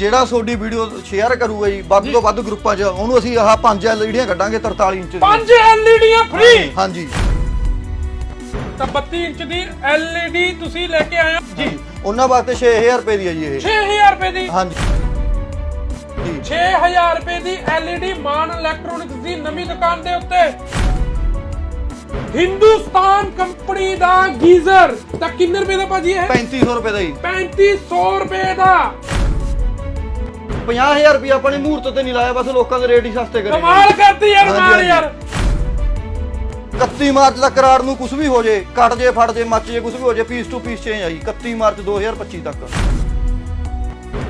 ਜਿਹੜਾ ਤੁਹਾਡੀ video share ਕਰੂਗਾ ਜੀ ਵੱਧ ਤੋਂ ਵੱਧ ਗਰੁੱਪਾਂ 'ਚ ਉਹਨੂੰ ਅਸੀਂ ਆਹ ਪੰਜ ਐਲਈਡੀਆਂ ਕੱਢਾਂਗੇ 43 ਇੰਚ ਦੀਆਂ। ਪੰਜ ਐਲਈਡੀਆਂ ਫ੍ਰੀ ਹਾਂਜੀ ਤਾਂ 32 ਇੰਚ ਦੀ ਐਲਈਡੀ ਤੁਸੀਂ ਲੈ ਕੇ ਆਏ ਹੋ? ਜੀ ਉਹਨਾਂ ਵਾਸਤੇ 6000 ਰੁਪਏ ਦੀ ਹੈ ਜੀ ਇਹ। 6000 ਰੁਪਏ ਦੀ? ਹਾਂਜੀ। ਜੀ। 6000 ਰੁਪਏ ਦੀ ਐਲਈਡੀ ਮਾਨ ਇਲੈਕਟ੍ਰੋਨਿਕਸ ਦੀ ਨਵੀਂ ਦੁਕਾਨ ਦੇ ਉੱਤੇ। ਹਿੰਦੁਸਤਾਨ ਕੰਪਨੀ ਦਾ ਗੀਜ਼ਰ। ਤਾਂ ਕਿੰਨੇ ਰੁਪਏ ਦਾ ਭਾਜੀ ਇਹ? 3500 ਰੁਪਏ ਦਾ ਜੀ। 3500 ਰੁਪਏ ਦਾ। 50000 ਰੁਪਏ ਆਪਾਂ ਨੇ ਮੂਹਰਤ ਤੇ ਨਹੀਂ ਲਾਇਆ ਬਸ ਲੋਕਾਂ ਦੇ ਰੇਟ ਹੀ ਸਸਤੇ ਕਰੇ। ਕਮਾਲ ਕਰਦੀ ਯਾਰ ਹਾਂਜੀ। ਯਾਰ। 31 ਮਾਰਚ ਤੱਕ ਕਰਾੜ ਨੂੰ ਕੁਝ ਵੀ ਹੋ ਜੇ ਕੱਟ ਜੇ ਫੜ ਜੇ ਮੱਚ ਜੇ ਕੁਝ ਵੀ ਹੋ ਜੇ ਪੀਸ ਟੂ ਪੀਸ ਚੇਂਜ ਆਈ 31 ਮਾਰਚ 2025 ਤੱਕ।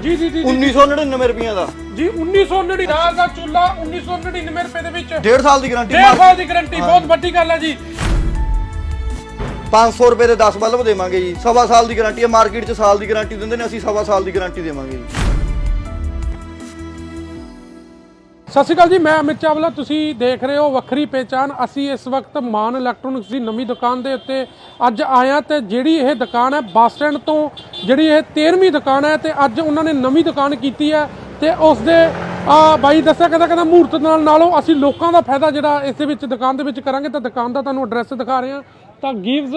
ਜੀ ਜੀ ਜੀ ਜੀ। 1999 ਰੁਪਈਆਂ ਦਾ। ਜੀ 1999 ਦਾ ਦਾ ਚੁੱਲਾ 1999 ਰੁਪਏ ਦੇ ਵਿੱਚ। ਡੇਢ ਸਾਲ ਦੀ ਗਾਰੰਟੀ ਡੇਢ ਸਾਲ ਦੀ ਗਾਰੰਟੀ ਬਹੁਤ ਵੱਡੀ ਗੱਲ ਹੈ ਜੀ। 500 ਰੁਪਏ ਦੇ 10 ਬਲਬ ਦੇਵਾਂਗੇ ਜੀ। ਸਵਾ ਸਾਲ ਦੀ ਗਾਰੰਟੀ ਹੈ ਮਾਰਕੀਟ 'ਚ ਸਾਲ ਦੀ ਗਾਰੰਟੀ ਦਿੰਦੇ ਨੇ ਅਸੀਂ ਸਵਾ ਸਾਲ ਦੀ ਗਾਰੰਟੀ ਦੇਵਾਂਗੇ ਜੀ। ਸਤਿ ਸ਼੍ਰੀ ਅਕਾਲ ਜੀ, ਮੈਂ ਅਮਿਤ ਚਾਵਲਾ, ਤੁਸੀਂ ਦੇਖ ਰਹੇ ਹੋ ਵੱਖਰੀ ਪਹਿਚਾਨ ਅਸੀਂ ਇਸ ਵਕਤ ਮਾਨ ਇਲੈਕਟ੍ਰੋਨਿਕਸ ਦੀ ਨਵੀਂ ਦੁਕਾਨ ਦੇ ਉੱਤੇ ਅੱਜ ਆਇਆ ਤੇ ਜਿਹੜੀ ਇਹ ਦੁਕਾਨ ਹੈ ਬੱਸ ਸਟੈਂਡ ਤੋਂ, ਜਿਹੜੀ ਇਹ 13ਵੀਂ ਦੁਕਾਨ ਹੈ ਤੇ ਅੱਜ ਉਹਨਾਂ ਨੇ ਨਵੀਂ ਦੁਕਾਨ ਕੀਤੀ ਹੈ ਤੇ ਉਸ ਦੇ, ਆ, ਬਾਈ ਦੱਸਿਆ ਕਹਿੰਦਾ ਕਹਿੰਦਾ ਮਹੂਰਤ ਨਾਲ ਨਾਲੋਂ ਅਸੀਂ ਲੋਕਾਂ ਦਾ ਫਾਇਦਾ ਜਿਹੜਾ ਇਸ ਦੇ ਵਿੱਚ ਦੁਕਾਨ ਦੇ ਵਿੱਚ ਕਰਾਂਗੇ ਤਾਂ ਦੁਕਾਨ ਦਾ ਤੁਹਾਨੂੰ ਐਡਰੈਸ ਦਿਖਾ ਰਹੇ ਹਾਂ। ਤਾਂ ਗਿਵਜ਼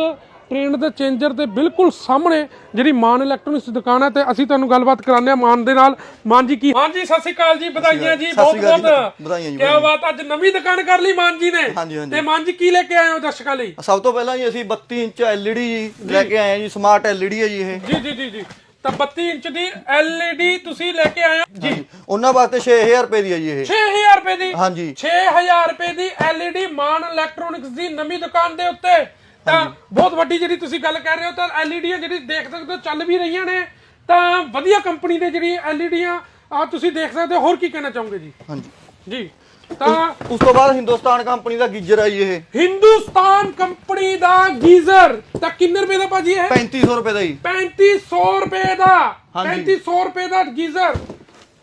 ਟ੍ਰੇਨ ਦੇ ਚੇਂਜਰ ਦੇ ਬਿਲਕੁਲ ਸਾਹਮਣੇ ਜਿਹੜੀ ਮਾਨ ਇਲੈਕਟ੍ਰੋਨਿਕਸ ਦੁਕਾਨ ਹੈ ਤੇ ਅਸੀਂ ਤੁਹਾਨੂੰ ਗੱਲਬਾਤ ਕਰਾਉਂਦੇ ਮਾਨ ਦੇ ਨਾਲ। ਮਾਨ ਜੀ ਕੀ ਮਾਨ ਜੀ ਸਤਿ ਸ਼੍ਰੀ ਅਕਾਲ ਜੀ ਵਧਾਈਆਂ ਜੀ ਬਹੁਤ ਬਹੁਤ। ਵਧਾਈਆਂ ਜੀ, ਕੀ। ਬਾਤ ਅੱਜ ਨਵੀਂ ਦੁਕਾਨ ਕਰ ਲਈ ਮਾਨ ਜੀ ਨੇ। ਤੇ ਮਾਨ ਜੀ ਕੀ ਲੈ ਕੇ ਆਏ ਹੋ ਦਰਸ਼ਕਾਂ ਲਈ? ਸਭ ਤੋਂ ਪਹਿਲਾਂ ਜੀ ਅਸੀਂ 32 ਇੰਚ LED ਜੀ ਲੈ ਕੇ ਆਏ ਜੀ ਸਮਾਰਟ LED ਹੈ ਜੀ ਇਹ। ਜੀ ਜੀ ਜੀ ਜੀ। ਤਾਂ 32 ਇੰਚ ਦੀ LED ਤੁਸੀਂ ਲੈ ਕੇ ਆਏ ਜੀ। ਉਹਨਾਂ ਵਾਸਤੇ 6000 ਰੁਪਏ ਦੀ ਹੈ ਜੀ ਇਹ। 6000 ਰੁਪਏ ਦੀ? ਹਾਂਜੀ। 6000 ਰੁਪਏ ਦੀ LED ਮਾਨ ਇਲੈਕਟ੍ਰੋਨਿਕਸ ਦੀ ਨਵੀਂ ਦੁਕਾਨ ਦੇ ਉੱਤੇ। ਤਾਂ ਬਹੁਤ ਵੱਡੀ ਜਿਹੜੀ ਤੁਸੀਂ ਗੱਲ ਕਰ ਰਹੇ ਹੋ ਤਾਂ ਐਲਈਡੀਆਂ ਜਿਹੜੀ ਦੇਖ ਸਕਦੇ ਹੋ ਚੱਲ ਵੀ ਰਹੀਆਂ ਨੇ। ਤਾਂ ਵਧੀਆ ਕੰਪਨੀ ਦੇ ਜਿਹੜੀ ਐਲਈਡੀਆਂ ਆ ਤੁਸੀਂ ਦੇਖ ਸਕਦੇ ਹੋ ਹੋਰ ਕੀ ਕਹਿਣਾ ਚਾਹੋਗੇ ਜੀ? ਹਾਂਜੀ। ਜੀ ਤਾਂ ਉਸ ਤੋਂ ਬਾਅਦ ਹਿੰਦੁਸਤਾਨ ਕੰਪਨੀ ਦਾ ਗੀਜ਼ਰ ਹੈ ਜੀ ਇਹ। ਹਿੰਦੁਸਤਾਨ ਕੰਪਨੀ ਦਾ ਗੀਜ਼ਰ ਤਾਂ ਕਿੰਨੇ ਰੁਪਏ ਦਾ ਭਾਜੀ ਇਹ? 3500 ਰੁਪਏ ਦਾ ਜੀ। 3500 ਰੁਪਏ ਦਾ। ਹਾਂਜੀ। 3500 ਰੁਪਏ ਦਾ ਗੀਜ਼ਰ।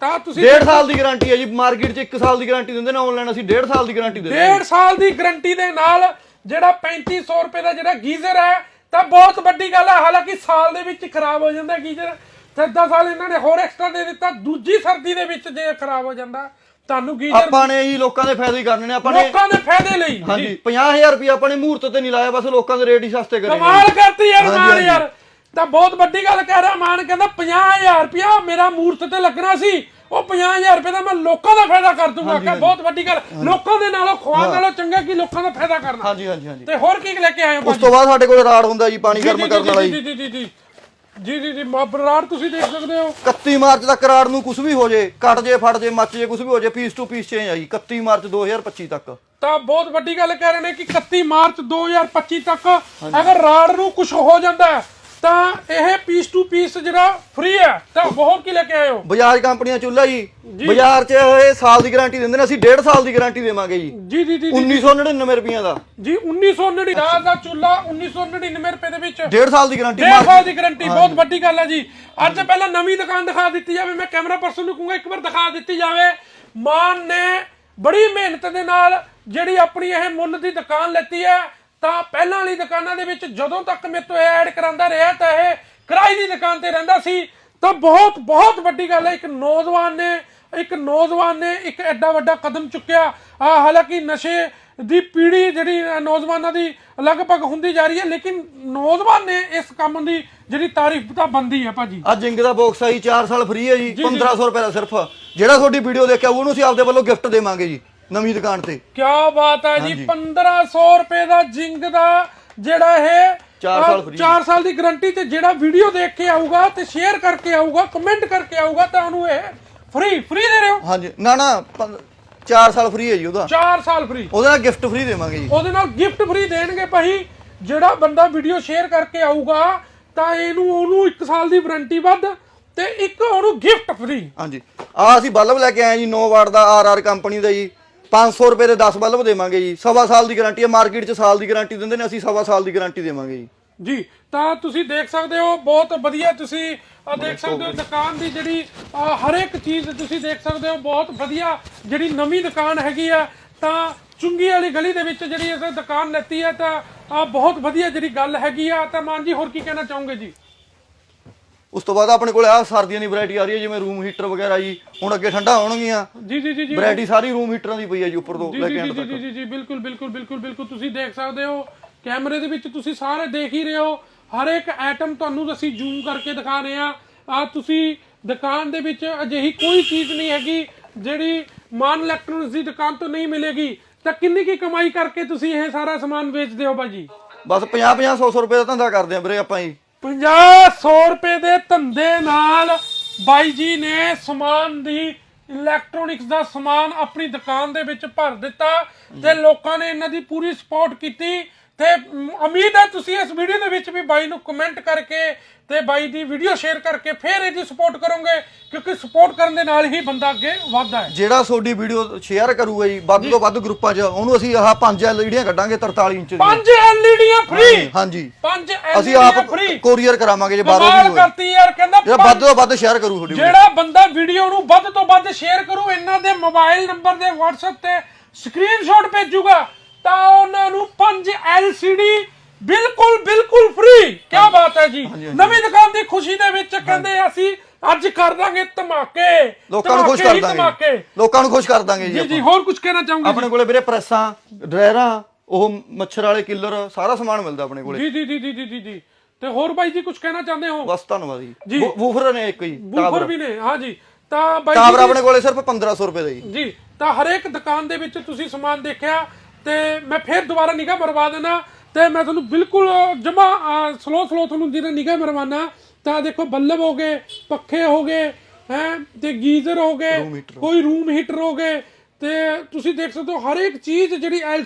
ਤਾਂ ਤੁਸੀਂ ਡੇਢ ਸਾਲ ਦੀ ਗਾਰੰਟੀ ਹੈ ਜੀ ਮਾਰਕੀਟ 'ਚ 1 ਸਾਲ ਦੀ ਗਾਰੰਟੀ ਦਿੰਦੇ ਨੇ ਆਨਲਾਈਨ ਅਸੀਂ ਡੇਢ ਸਾਲ ਦੀ ਗਾਰੰਟੀ ਦਿੰਦੇ ਹਾਂ। ਡੇਢ ਸਾਲ ਦੀ ਗਾਰੰਟੀ ਦੇ ਨਾਲ ਜਿਹੜਾ 3500 ਰੁਪਏ ਦਾ ਜਿਹੜਾ ਗੀਜ਼ਰ ਹੈ ਤਾਂ ਬਹੁਤ ਵੱਡੀ ਗੱਲ ਹੈ। ਹਾਲਾਂਕਿ ਸਾਲ ਦੇ ਵਿੱਚ ਖਰਾਬ ਹੋ ਜਾਂਦਾ ਗੀਜ਼ਰ। ਤੇ 10 ਸਾਲ ਇਹਨਾਂ ਨੇ ਹੋਰ ਐਕਸਟਰਾ ਦੇ ਦਿੱਤਾ। ਦੂਜੀ ਸਰਦੀ ਦੇ ਵਿੱਚ ਜੇ ਖਰਾਬ ਹੋ ਜਾਂਦਾ ਤੁਹਾਨੂੰ ਗੀਜ਼ਰ ਆਪਾਂ ਨੇ ਜੀ ਲੋਕਾਂ ਦੇ ਫਾਇਦੇ ਹੀ ਕਰਨੇ ਨੇ। ਆਪਾਂ ਨੇ ਲੋਕਾਂ ਦੇ ਫਾਇਦੇ ਲਈ। ਹਾਂਜੀ 50000 ਰੁਪਏ ਆਪਾਂ ਨੇ ਮੂਹਰਤ ਤੇ ਨਹੀਂ ਲਾਇਆ ਬਸ ਲੋਕਾਂ ਦੇ ਰੇਟ ਹੀ ਸਸਤੇ ਕਰੇ ਕਮਾਲ ਕਰਤੀ ਯਾਰ ਮਾਨ। ਯਾਰ। ਤਾਂ ਬਹੁਤ ਵੱਡੀ ਗੱਲ ਕਹਿ ਰਿਹਾ ਮਾਨ ਕਹਿੰਦਾ 50000 ਰੁਪਇਆ ਮੇਰਾ ਮੂਰਤ ਤੇ ਲੱਗਣਾ ਸੀ। ਉਹ 50000 ਰੁਪਏ ਦਾ ਮੈਂ ਲੋਕਾਂ ਦਾ ਫਾਇਦਾ ਕਰ ਦੂੰਗਾ ਆਖਿਆ ਬਹੁਤ ਵੱਡੀ ਗੱਲ। ਲੋਕਾਂ ਦੇ ਨਾਲੋਂ ਖਵਾ ਨਾਲੋਂ ਚੰਗਾ ਕੀ ਲੋਕਾਂ ਦਾ ਫਾਇਦਾ ਕਰਨਾ? ਹਾਂਜੀ ਹਾਂਜੀ ਹਾਂਜੀ। ਤੇ ਹੋਰ ਕੀ ਲੈ ਕੇ ਆਏ ਹੋ ਉਸ ਤੋਂ ਬਾਅਦ ਸਾਡੇ ਕੋਲ ਰਾੜ ਹੁੰਦਾ ਜੀ ਪਾਣੀ ਗਰਮ ਕਰਨ ਵਾਲਾ ਜੀ ਜੀ ਜੀ ਜੀ ਜੀ। ਜੀ ਜੀ ਬਰਾੜ ਤੁਸੀਂ ਦੇਖ ਸਕਦੇ ਹੋ। 31 ਮਾਰਚ ਤੱਕ ਰਾੜ ਨੂੰ ਕੁਝ ਵੀ ਹੋ ਜੇ ਕੱਟ ਜੇ ਫੜ ਜੇ ਮੱਚ ਜੇ ਕੁਝ ਵੀ ਹੋ ਜੇ ਪੀਸ ਟੂ ਪੀਸ ਚੇਂਜ ਆ ਜੀ 31 ਮਾਰਚ 2025 ਤੱਕ। ਤਾਂ ਬਹੁਤ ਵੱਡੀ ਗੱਲ ਕਹਿ ਰਹੇ ਨੇ ਕਿ 31 ਮਾਰਚ 2025 ਤੱਕ ਅਗਰ ਰਾੜ ਨੂੰ ਕੁਝ ਹੋ ਜਾਂਦਾ ਹੈ ਤਾਂ ਇਹ ਪੀਸ ਟੂ ਪੀਸ ਜਿਹੜਾ ਫ੍ਰੀ ਹੈ ਤਾਂ ਬਹੁਤ ਕੀ ਲੈ ਕੇ ਆਏ ਹੋ? ਬਜਾਜ ਕੰਪਨੀ ਦਾ ਚੁੱਲ੍ਹਾ ਜੀ। ਬਾਜ਼ਾਰ 'ਚ ਇਹ ਸਾਲ ਦੀ ਗਾਰੰਟੀ ਦਿੰਦੇ ਨੇ ਅਸੀਂ ਡੇਢ ਸਾਲ ਦੀ ਗਾਰੰਟੀ ਦੇਵਾਂਗੇ ਜੀ। ਜੀ ਜੀ ਜੀ ਜੀ 1999 ਰੁਪਈਆਂ ਦਾ। ਜੀ 1999 ਦਾ ਦਾ ਚੁੱਲਾ 1999 ਰੁਪਏ ਦੇ ਵਿੱਚ। ਡੇਢ ਸਾਲ ਦੀ ਗਾਰੰਟੀ ਡੇਢ ਸਾਲ ਦੀ ਗਾਰੰਟੀ ਬਹੁਤ ਵੱਡੀ ਗੱਲ ਹੈ ਜੀ। ਅੱਜ ਪਹਿਲਾਂ ਨਵੀਂ ਦੁਕਾਨ ਦਿਖਾ ਦਿੱਤੀ ਜਾਵੇ ਮੈਂ ਕੈਮਰਾ ਪਰਸਨ ਨੂੰ ਕਹੂੰਗਾ ਇੱਕ ਵਾਰ ਦਿਖਾ ਦਿੱਤੀ ਜਾਵੇ। ਮਾਨ ਨੇ ਬੜੀ ਮਿਹਨਤ ਦੇ ਨਾਲ ਜਿਹੜੀ ਆਪਣੀ ਇਹ ਮੁੱਲ ਦੀ ਦੁਕਾਨ ਲੈਤੀ ਹੈ ਤਾਂ ਪਹਿਲਾਂ ਵਾਲੀ ਦੁਕਾਨਾਂ ਦੇ ਵਿੱਚ ਜਦੋਂ ਤੱਕ ਮੇਰੇ ਤੋਂ ਐਡ ਕਰਾਂਦਾ ਰਿਹਾ ਤਾਂ ਇਹ ਕਿਰਾਏ ਦੀ ਦੁਕਾਨ ਤੇ ਰਹਿੰਦਾ ਸੀ। ਤਾਂ ਬਹੁਤ ਬਹੁਤ ਵੱਡੀ ਗੱਲ ਹੈ ਇੱਕ ਨੌਜਵਾਨ ਨੇ ਇੱਕ ਨੌਜਵਾਨ ਨੇ ਇੱਕ ਐਡਾ ਵੱਡਾ ਕਦਮ ਚੁੱਕਿਆ। ਆ ਹਾਲਾਂਕਿ ਨਸ਼ੇ ਦੀ ਪੀੜ੍ਹੀ ਜਿਹੜੀ ਨੌਜਵਾਨਾਂ ਦੀ ਲਗਭਗ ਹੁੰਦੀ ਜਾ ਰਹੀ ਹੈ ਲੇਕਿਨ ਨੌਜਵਾਨ ਨੇ ਇਸ ਕੰਮ ਦੀ ਜਿਹੜੀ ਤਾਰੀਫ ਤਾਂ ਬੰਦੀ ਹੈ ਭਾਜੀ। ਆ ਜਿੰਗ ਦਾ ਬਾਕਸ ਆ ਜੀ 4 ਸਾਲ ਫ੍ਰੀ ਹੈ ਜੀ 1500 ਰੁਪਏ ਦਾ ਸਿਰਫ। ਜਿਹੜਾ ਤੁਹਾਡੀ ਵੀਡੀਓ ਦੇਖਿਆ ਉਹਨੂੰ ਅਸੀਂ ਆਪਦੇ ਵੱਲੋਂ ਗਿਫਟ ਦੇਵਾਂਗੇ ਜੀ। ਨਵੀਂ ਦੁਕਾਨ ਤੇ। ਕੀ ਬਾਤ ਹੈ ਜੀ 1500 ਰੁਪਏ ਦਾ ਜਿੰਗ ਦਾ ਜਿਹੜਾ ਇਹ ਚਾਰ ਸਾਲ free। 4 ਸਾਲ ਦੀ ਗਾਰੰਟੀ ਤੇ ਜਿਹੜਾ ਵੀਡੀਓ ਦੇਖ ਕੇ ਆਊਗਾ ਤੇ ਸ਼ੇਅਰ ਕਰਕੇ ਆਊਗਾ ਕਮੈਂਟ ਕਰਕੇ ਆਊਗਾ ਤਾਂ ਉਹਨੂੰ ਇਹ ਫ੍ਰੀ ਫ੍ਰੀ ਦੇ ਰਹੇ ਹੋ? ਹਾਂਜੀ। ਨਾ ਨਾ 4 ਸਾਲ ਫ੍ਰੀ ਹੈ ਜੀ ਉਹਦਾ। 4 ਸਾਲ ਫ੍ਰੀ ਉਹਦੇ ਨਾਲ ਗਿਫਟ ਫ੍ਰੀ ਦੇਵਾਂਗੇ ਜੀ। ਉਹਦੇ ਨਾਲ ਗਿਫਟ ਫ੍ਰੀ ਦੇਣਗੇ ਭਾਈ। ਜਿਹੜਾ ਬੰਦਾ ਵੀਡੀਓ ਸ਼ੇਅਰ ਕਰਕੇ ਆਊਗਾ ਤਾਂ ਇਹਨੂੰ ਉਹਨੂੰ 1 ਸਾਲ ਦੀ ਵਾਰੰਟੀ ਵੱਧ ਤੇ ਇੱਕ ਉਹਨੂੰ ਗਿਫਟ ਫ੍ਰੀ ਹਾਂਜੀ। ਆ ਅਸੀਂ ਬਲਬ ਲੈ ਕੇ ਆਏ ਜੀ 9 ਵਾਟ ਦਾ ਆਰ ਆਰ ਕੰਪਨੀ ਦਾ ਜੀ। 500 ਰੁਪਏ ਦੇ 10 ਬਲਬ ਦੇਵਾਂਗੇ ਜੀ। ਸਵਾ ਸਾਲ ਦੀ ਗਾਰੰਟੀ ਹੈ ਮਾਰਕੀਟ 'ਚ ਸਾਲ ਦੀ ਗਾਰੰਟੀ ਦਿੰਦੇ ਨੇ ਅਸੀਂ ਸਵਾ ਸਾਲ ਦੀ ਗਾਰੰਟੀ ਦੇਵਾਂਗੇ ਜੀ। ਜੀ ਤਾਂ ਤੁਸੀਂ ਦੇਖ ਸਕਦੇ ਹੋ ਬਹੁਤ ਵਧੀਆ ਤੁਸੀਂ ਦੇਖ ਸਕਦੇ ਹੋ ਦੁਕਾਨ ਦੀ ਜਿਹੜੀ ਆਹ ਹਰ ਇੱਕ ਚੀਜ਼ ਤੁਸੀਂ ਦੇਖ ਸਕਦੇ ਹੋ ਬਹੁਤ ਵਧੀਆ ਜਿਹੜੀ ਨਵੀਂ ਦੁਕਾਨ ਹੈਗੀ ਆ। ਤਾਂ ਚੁੰਗੀ ਵਾਲੀ ਗਲੀ ਦੇ ਵਿੱਚ ਜਿਹੜੀ ਇਸ ਦੁਕਾਨ ਲੈਤੀ ਹੈ ਤਾਂ ਆਹ ਬਹੁਤ ਵਧੀਆ ਜਿਹੜੀ ਗੱਲ ਹੈਗੀ ਆ। ਤਾਂ ਮਾਨ ਜੀ ਹੋਰ ਕੀ ਕਹਿਣਾ ਚਾਹੋਗੇ ਜੀ? ਉਸ ਤੋਂ ਬਾਅਦ ਆਪਣੇ ਕੋਲ ਆ ਸਰਦੀਆਂ ਦੀ ਵੈਰਾਈਟੀ ਆ ਰਹੀ ਹੈ ਜਿਵੇਂ ਰੂਮ ਹੀਟਰ ਵਗੈਰਾ ਜੀ ਹੁਣ ਅੱਗੇ ਠੰਡਾ ਹੋਣਗੀਆਂ। ਜੀ ਜੀ ਜੀ ਜੀ ਵੈਰਾਈਟੀ ਸਾਰੀ ਰੂਮ ਹੀਟਰਾਂ ਦੀ ਪਈ ਹੈ ਜੀ ਉੱਪਰ ਤੋਂ ਲੈ ਕੇ ਜੀ ਤੱਕ ਜੀ ਜੀ ਜੀ ਬਿਲਕੁਲ ਬਿਲਕੁਲ ਬਿਲਕੁਲ ਬਿਲਕੁਲ ਤੁਸੀਂ ਦੇਖ ਸਕਦੇ ਹੋ ਕੈਮਰੇ ਦੇ ਵਿੱਚ ਤੁਸੀਂ ਸਾਰੇ ਦੇਖ ਹੀ ਰਹੇ ਹੋ ਹਰ ਇੱਕ ਆਈਟਮ ਤੁਹਾਨੂੰ ਅਸੀਂ ਜ਼ੂਮ ਕਰਕੇ ਦਿਖਾ ਰਹੇ ਆ ਆ ਤੁਸੀਂ ਦੁਕਾਨ ਦੇ ਵਿੱਚ ਅਜਿਹੀ ਕੋਈ ਚੀਜ਼ ਨਹੀਂ ਹੈਗੀ ਜਿਹੜੀ ਮਾਨ ਇਲੈਕਟ੍ਰੋਨਿਕਸ ਦੀ ਦੁਕਾਨ ਤੋਂ ਨਹੀਂ ਮਿਲੇਗੀ। ਤਾਂ ਕਿੰਨੀ ਕੀ ਕਮਾਈ ਕਰਕੇ ਤੁਸੀਂ ਇਹ ਸਾਰਾ ਸਮਾਨ ਵੇਚਦੇ ਹੋ ਭਾਜੀ? ਬਸ 50 50 100 100 ਰੁਪਏ ਦਾ ਧੰਦਾ ਕਰਦੇ ਆ ਵੀਰੇ ਆਪਾਂ ਜੀ। 50 100 ਰੁਪਏ ਦੇ ਧੰਦੇ ਨਾਲ ਬਾਈ ਜੀ ਨੇ ਸਮਾਨ ਦੀ ਇਲੈਕਟ੍ਰੋਨਿਕਸ ਦਾ ਸਮਾਨ ਆਪਣੀ ਦੁਕਾਨ ਦੇ ਵਿੱਚ ਭਰ ਦਿੱਤਾ ਤੇ ਲੋਕਾਂ ਨੇ ਇਹਨਾਂ ਦੀ ਪੂਰੀ ਸਪੋਰਟ ਕੀਤੀ। ਤੇ ਉਮੀਦ ਹੈ ਤੁਸੀਂ ਇਸ ਵੀਡੀਓ ਦੇ ਵਿੱਚ ਵੀ ਬਾਈ ਨੂੰ ਕਮੈਂਟ ਕਰਕੇ ਤੇ ਬਾਈ ਦੀ ਵੀਡੀਓ ਸ਼ੇਅਰ ਕਰਕੇ ਫਿਰ ਇਹਦੀ ਸਪੋਰਟ ਕਰੋਗੇ ਕਿਉਂਕਿ ਸਪੋਰਟ ਕਰਨ ਦੇ ਨਾਲ ਹੀ ਬੰਦਾ ਅੱਗੇ ਵੱਧਦਾ ਹੈ। ਜਿਹੜਾ ਤੁਹਾਡੀ ਵੀਡੀਓ ਸ਼ੇਅਰ ਕਰੂਗਾ ਜੀ ਵੱਧ ਤੋਂ ਵੱਧ ਗਰੁੱਪਾਂ 'ਚ ਉਹਨੂੰ ਅਸੀਂ ਆਹ ਪੰਜ ਐਲਈਡੀਆਂ ਕੱਢਾਂਗੇ 43 ਇੰਚ ਦੀਆਂ। ਪੰਜ ਐਲਈਡੀਆਂ ਫ੍ਰੀ ਹਾਂਜੀ ਪੰਜ ਅਸੀਂ ਐਲਈਡੀਆਂ ਆਪ ਫ੍ਰੀ ਕੋਰੀਅਰ ਕਰਾਵਾਂਗੇ ਜੇ ਬਾਹਰੋਂ ਕਮਾਲ ਵੀ ਹੋਏ। ਕਰਤੀ ਯਾਰ ਕਹਿੰਦਾ ਜਿਹੜਾ ਵੱਧ ਤੋਂ ਵੱਧ ਸ਼ੇਅਰ ਕਰੂ ਤੁਹਾਡੀ video। ਜਿਹੜਾ ਬੰਦਾ ਵੀਡੀਓ ਨੂੰ ਵੱਧ ਤੋਂ ਵੱਧ ਸ਼ੇਅਰ ਕਰੂ ਇਹਨਾਂ ਦੇ ਮੋਬਾਈਲ ਨੰਬਰ ਦੇ WhatsApp ਤੇ ਸਕਰੀਨਸ਼ਾਟ ਭੇਜੂਗਾ। ਤਾਂ ਉਹਨਾਂ ਨੂੰ 5 LCD ਬਿਲਕੁਲ ਬਿਲਕੁਲ ਫ੍ਰੀ ਕੀ ਬਾਤ ਹੈ ਜੀ। ਨਵੀਂ ਦੁਕਾਨ ਦੀ ਖੁਸ਼ੀ ਦੇ ਵਿੱਚ ਕਹਿੰਦੇ ਅਸੀਂ ਅੱਜ ਕਰ ਦਾਂਗੇ ਧਮਾਕੇ। ਲੋਕਾਂ ਨੂੰ ਖੁਸ਼ ਧਮਾਕੇ ਕਰ ਹੀ ਦਾਂਗੇ। ਧਮਾਕੇ। ਲੋਕਾਂ ਨੂੰ ਖੁਸ਼ ਕਰ ਦਾਂਗੇ ਜੀ ਜੀ ਜੀ ਆਪਾਂ। ਹੋਰ ਕੁਝ ਕਹਿਣਾ ਚਾਹੋਗੇ ਆਪਣੇ ਕੋਲੇ ਵੀਰੇ ਪ੍ਰੈਸਾਂ ਡਰਾਇਰਾਂ ਉਹ ਮੱਛਰ ਵਾਲੇ ਕਿਲਰ ਸਾਰਾ ਸਮਾਨ ਮਿਲਦਾ ਆਪਣੇ ਕੋਲੇ। ਜੀ ਜੀ ਜੀ ਜੀ ਜੀ ਜੀ ਜੀ। ਤੇ ਹੋਰ ਬਾਈ ਜੀ ਕੁਝ ਕਹਿਣਾ ਚਾਹੁੰਦੇ ਹੋ? ਬਸ ਧੰਨਵਾਦ ਜੀ। ਜੀ। ਵੂ- ਵੂਫਰ ਨੇ ਇੱਕ ਜੀ ਬੂਫਰ ਵੀ ਨੇ ਹਾਂ ਜੀ। ਤਾਂ ਬਾਈ ਟਾਵਰ ਜੀ ਆਪਣੇ ਕੋਲੇ ਸਿਰਫ 1500 ਰੁਪਏ ਦਾ ਜੀ। ਜੀ ਤਾਂ ਹਰੇਕ ਦੁਕਾਨ ਦੇ ਵਿੱਚ ਤੁਸੀਂ ਸਮਾਨ ਦੇਖਿਆ ਤੇ ਮੈਂ ਫੇਰ ਦੁਬਾਰਾ ਨਿਗਾਹ ਮਰਵਾ ਦੇਣਾ ਤੇ ਮੈਂ ਤੁਹਾਨੂੰ ਬਿਲਕੁਲ ਜਮਾ ਸਲੋ ਸਲੋ ਤੁਹਾਨੂੰ ਜਿਹੜਾ ਨਿਗਾਹ ਮਰਵਾਨਾ ਤਾਂ ਦੇਖੋ ਬੱਲਬ ਹੋ ਗਏ ਪੱਖੇ ਹੋ ਗਏ ਹੈ ਤੇ ਗੀਜ਼ਰ ਹੋ ਗਏ ਕੋਈ ਰੂਮ ਹੀਟਰ ਹੋ ਗਏ ਤੇ ਤੁਸੀਂ ਦੇਖ ਸਕਦੇ ਹੋ ਹਰ ਇੱਕ ਚੀਜ਼ ਜਿਹੜੀ ਐਲ